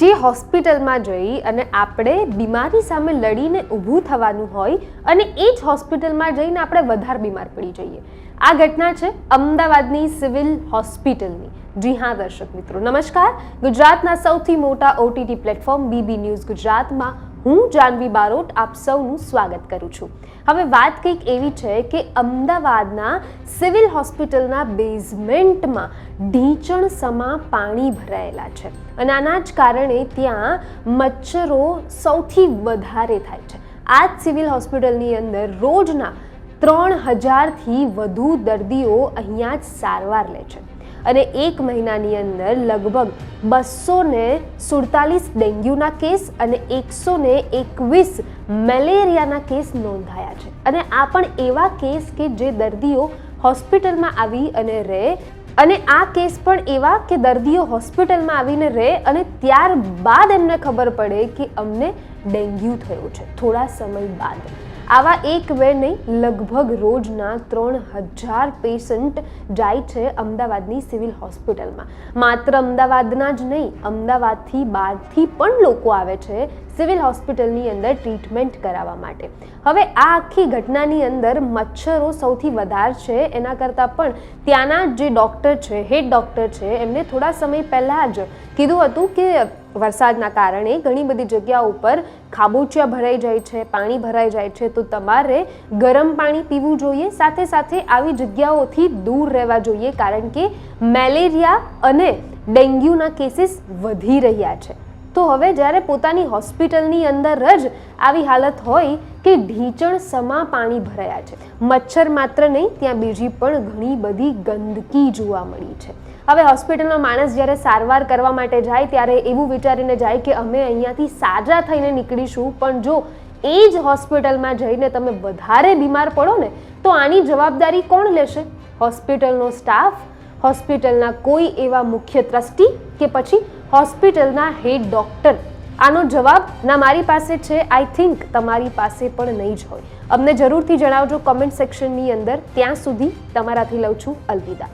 જે હોસ્પિટલમાં જઈ અને આપણે બીમારી સામે લડીને ઊભું થવાનું હોય અને એ જ હોસ્પિટલમાં જઈને આપણે વધારે બીમાર પડી જઈએ. આ ઘટના છે અમદાવાદની સિવિલ હોસ્પિટલની. જી હા, દર્શક મિત્રો. નમસ્કાર. ગુજરાતના સૌથી મોટા ઓટીટી પ્લેટફોર્મ બીબી ન્યૂઝ ગુજરાતમાં હું જાનવી બારોટ આપ સૌનું સ્વાગત કરું છું. હવે વાત કંઈક એવી છે કે અમદાવાદના સિવિલ હોસ્પિટલના બેઝમેન્ટમાં ઢીંચણ સમા પાણી ભરાયેલા છે અને આના જ કારણે ત્યાં મચ્છરો સૌથી વધારે થાય છે. આ જ સિવિલ હોસ્પિટલની અંદર રોજના ત્રણ હજારથી વધુ દર્દીઓ અહીંયા જ સારવાર લે છે. અને એક મહિનાની અંદર લગભગ બસો ને સુડતાલીસ ડેન્ગ્યુના કેસ અને એકસો ને એકવીસ મેલેરિયાના કેસ નોંધાયા છે. અને આ પણ એવા કેસ કે જે દર્દીઓ હોસ્પિટલમાં આવી અને રહે અને આ કેસ પણ એવા કે દર્દીઓ હોસ્પિટલમાં આવીને રહે અને ત્યારબાદ એમને ખબર પડે કે અમને ડેન્ગ્યુ થયો છે. થોડા સમય બાદ. આવા એક બે નહીં, લગભગ રોજના ત્રણ હજાર પેશન્ટ જાય છે અમદાવાદની સિવિલ હોસ્પિટલમાં. માત્ર અમદાવાદના જ નહીં, અમદાવાદથી બહારથી પણ લોકો આવે છે સિવિલ હોસ્પિટલની અંદર ટ્રીટમેન્ટ કરાવવા માટે. હવે આ આખી ઘટનાની અંદર મચ્છરો સૌથી વધારે છે, એના કરતાં પણ ત્યાંના જે ડૉક્ટર છે, હેડ ડૉક્ટર છે, એમને થોડા સમય પહેલાં જ કીધું હતું કે વરસાદના કારણે ઘણી બધી જગ્યાઓ ઉપર ખાબોચિયા ભરાઈ જાય છે, પાણી ભરાઈ જાય છે. તો તમારે ગરમ પાણી પીવું જોઈએ, સાથે સાથે આવી જગ્યાઓથી દૂર રહેવા જોઈએ, કારણ કે મેલેરિયા અને ડેન્ગ્યુના કેસીસ વધી રહ્યા છે. તો હવે જ્યારે પોતાની હોસ્પિટલની અંદર જ આવી હાલત હોય કે ઢીચણ સમા પાણી ભરાયા છે. મચ્છર માત્ર નહીં, ત્યાં બીજી પણ ઘણી બધી ગંદકી જોવા મળી છે. હવે હોસ્પિટલમાં માણસ જ્યારે સારવાર કરવા માટે જાય, ત્યારે એવું વિચારીને જાય કે અમે અહીંયાથી સાજા થઈને નીકળીશું, પણ જો એ જ હોસ્પિટલમાં જઈને તમે વધારે બીમાર પડો ને, તો આની જવાબદારી કોણ લેશે? હોસ્પિટલનો સ્ટાફ, હોસ્પિટલના કોઈ એવા મુખ્ય ટ્રસ્ટી કે પછી હોસ્પિટલના હેડ ડોક્ટર. આનો જવાબ ના મારી પાસે છે આઈ થિંક તમારી પાસે પણ નહીં જ હોય. અમને જરૂરથી જણાવજો કોમેન્ટ સેક્શનની અંદર. ત્યાં સુધી તમારાથી લઉં છું અલવિદા.